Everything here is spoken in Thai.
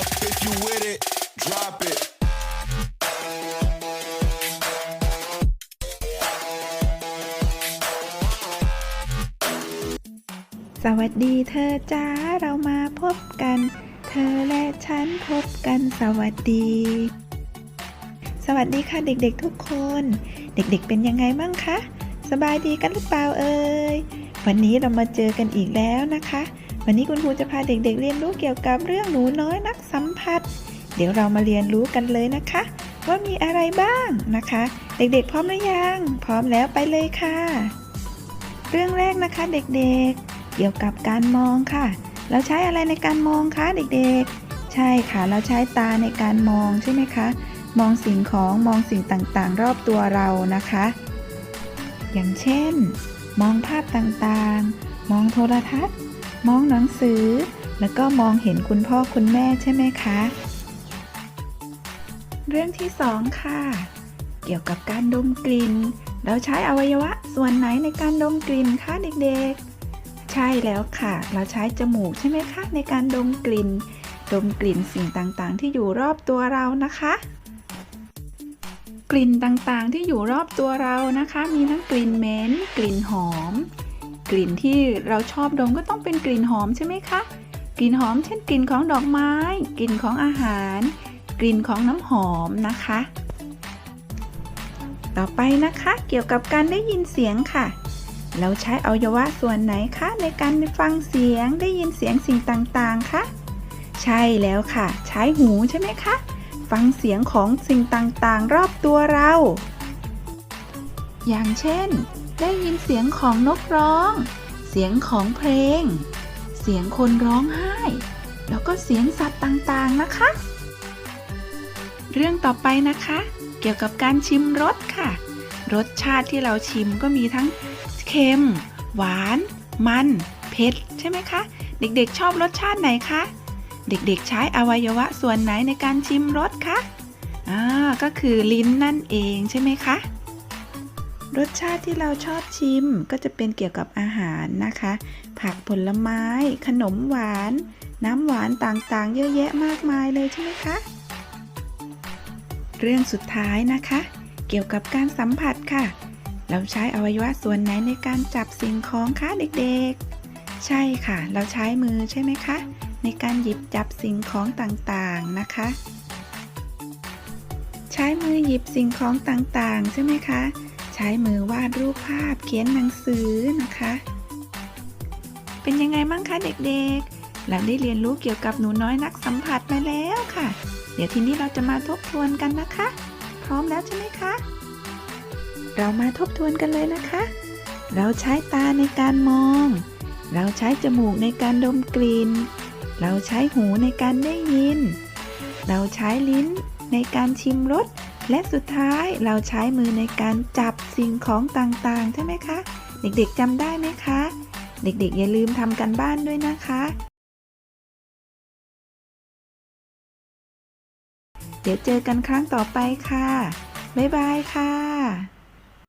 up if you with it. Drop it. สวัสดีเธอจ้าเรามาพบกัน เธอและฉันพบกันสวัสดี สวัสดีค่ะเด็กๆทุกคน เด็กๆเป็นยังไงบ้างคะ สบายดีกันหรือเปล่าเอ่ยวันนี้เรามาเจอกันอีกแล้วนะคะ วันนี้คุณครูจะพาเด็กๆ เรียนรู้เกี่ยวกับเรื่องหนูน้อยนักสัมผัส เดี๋ยวเรามาเรียนรู้กันเลยนะคะ ว่ามีอะไรบ้างนะคะ เด็กๆ พร้อมหรือยัง พร้อมแล้วไปเลยค่ะ เรื่องแรกนะคะเด็กๆ เกี่ยวกับการมองค่ะ เราใช้อะไรในการมองคะเด็กๆ ใช่ค่ะเราใช้ตาในการมองใช่ไหมคะ มองสิ่งของมองสิ่งต่างๆ รอบตัวเรานะคะ อย่างเช่น มองภาพต่างๆ มองโทรทัศน์ มองหนังสือ แล้วก็มองเห็นคุณพ่อคุณแม่ใช่ไหมคะ เรื่องที่สองค่ะ เกี่ยวกับการดมกลิ่น เราใช้อวัยวะส่วนไหนในการดมกลิ่นคะเด็กๆ ใช่แล้วค่ะ เราใช้จมูกใช่ไหมคะในการดมกลิ่น ดมกลิ่นสิ่งต่างๆ ที่อยู่รอบตัวเรานะคะกลิ่นต่างๆที่อยู่รอบตัวเรานะคะ มีทั้งกลิ่นเหม็น กลิ่นหอม กลิ่นที่เราชอบดมก็ต้องเป็นกลิ่นหอมใช่ไหมคะ กลิ่นหอมเช่นกลิ่นของดอกไม้ กลิ่นของอาหาร กลิ่นของน้ำหอมนะคะ ต่อไปนะคะเกี่ยวกับการได้ยินเสียงค่ะ เราใช้อวัยวะส่วนไหนคะในการฟังเสียงได้ยินเสียงสิ่งต่างๆคะใช่แล้วค่ะ ใช้หูใช่ไหมคะ ฟังเสียงของสิ่งต่างๆ รอบตัวเรา อย่างเช่น ได้ยินเสียงของนกร้อง เสียงของเพลง เสียงคนร้องไห้ แล้วก็เสียงสัตว์ต่างๆนะคะ เรื่องต่อไปนะคะ เกี่ยวกับการชิมรสค่ะ รสชาติที่เราชิมก็มีทั้งเค็ม หวาน มัน เผ็ดใช่ไหมคะ เด็กๆชอบรสชาติไหนคะ เด็กๆใช้อวัยวะส่วนไหนในการชิมรสคะอ่าก็คือลิ้นนั่นเองใช่ไหมคะ รสชาติที่เราชอบชิมก็จะเป็นเกี่ยวกับอาหารนะคะ ผักผลไม้ ขนมหวาน น้ำหวานต่างๆ เยอะแยะมากมายเลยใช่ไหมคะ เรื่องสุดท้ายนะคะ เกี่ยวกับการสัมผัสค่ะ เราใช้อวัยวะส่วนไหนในการจับสิ่งของคะเด็กๆ ใช่ค่ะ เราใช้มือใช่ไหมคะ ในการหยิบจับสิ่งของต่างๆนะคะ ใช้มือหยิบสิ่งของต่างๆ ใช่ไหมคะ ช้มือวาดรูปภาพเขียนหนังสือนะคะ เป็นยังไงบ้างคะเด็กๆ เราได้เรียนรู้เกี่ยวกับหนูน้อยนักสัมผัสมาแล้วค่ะ เดี๋ยวทีนี้เราจะมาทบทวนกันนะคะ พร้อมแล้วใช่ไหมคะ เรามาทบทวนกันเลยนะคะ เราใช้ตาในการมอง เราใช้จมูกในการดมกลิ่น เราใช้หูในการได้ยิน เราใช้ลิ้นในการชิมรส และสุดท้ายเราใช้มือในการจับสิ่งของต่างๆ ใช่ไหมคะ เด็กๆจำได้ไหมคะ เด็กๆอย่าลืมทำกันบ้านด้วยนะคะ เดี๋ยวเจอกันครั้งต่อไปค่ะ บ๊ายบายค่ะ